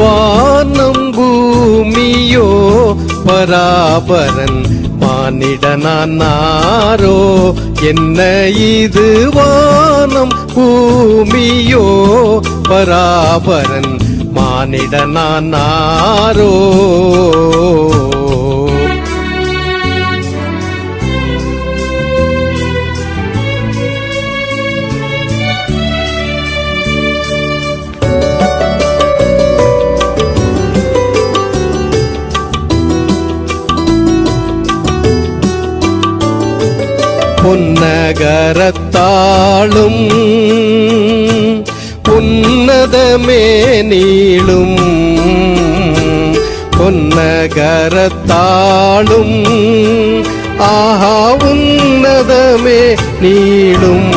வானம் பூமியோ பராபரன் மானிடனாரோ என்ன இது வானம் பூமியோ பராபரன் மானிடனாரோ பொன்னகரத்தாளும் உன்னதமே நீளும் பொன்னகரத்தாளும் ஆஹா உன்னதமே நீளும்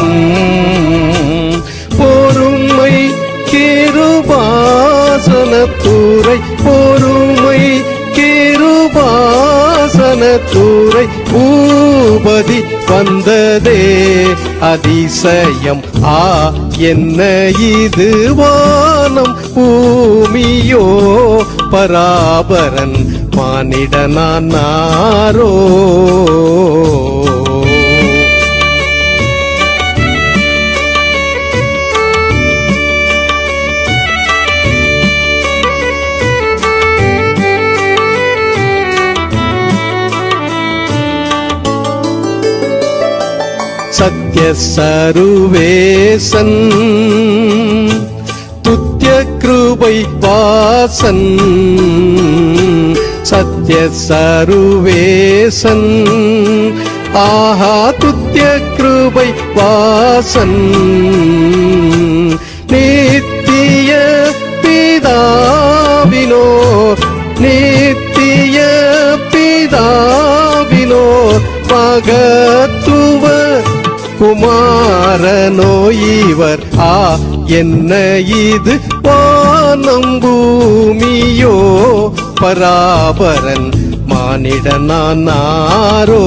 கிருபாசனத்துறை பூபதி வந்ததே. அதிசயம். ஆ என்ன இது வானம்? பூமியோ? பராபரன். மானிடனாரோ சத்ய சருவேசன் துத்திய கிருபை வாசன் சத்ய சருவேசன் ஆஹா துத்திய கிருபை வாசன். நித்திய பிதாவினோ நித்திய பிதாவினோ மகத்துவ குமாரனோ இவர் ஆ என்ன இது? வானம் பூமியோ? பராபரன் மானிடனாரோ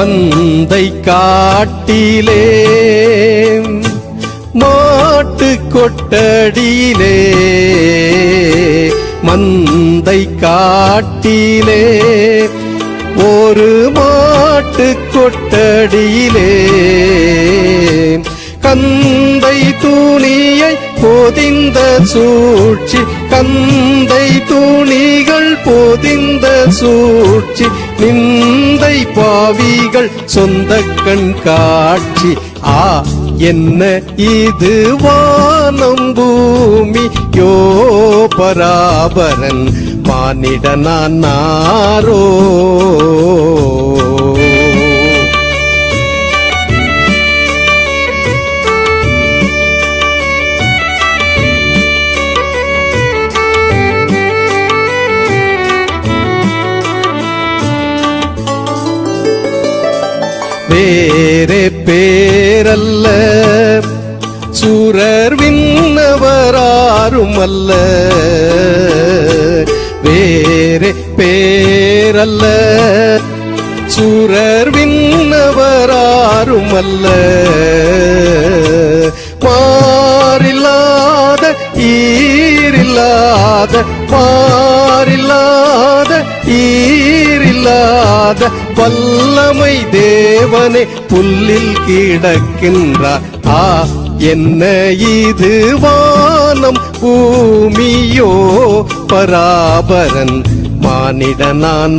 மந்தை காட்டிலே மாட்டு கொட்டடியிலே மந்தை காட்டிலே ஒரு மாட்டு கொட்டடியிலே கந்தை துணியை பொதிந்த சூழ்ச்சி கந்த சூழ்ச்சி நிந்தை பாவிகள் சொந்த கண் காட்சி. ஆ என்ன இது வானம் பூமி? யோ பராபரன் மானிட மானிடனாரோ வேறே பேரல்ல. சூரர் விண்ணவராரும் அல்ல வேறே பேரல்ல. சூரர் விண்ணவராரும் அல்ல மாறில்லாத ஈரில்லாத மாறில்லாத ஈரில்லாத வல்லமை தேவனே புல்லில் கிடக்கின்றார். ஆ என்ன இது வானம்? பூமியோ பராபரன். மானிடனானாரோ?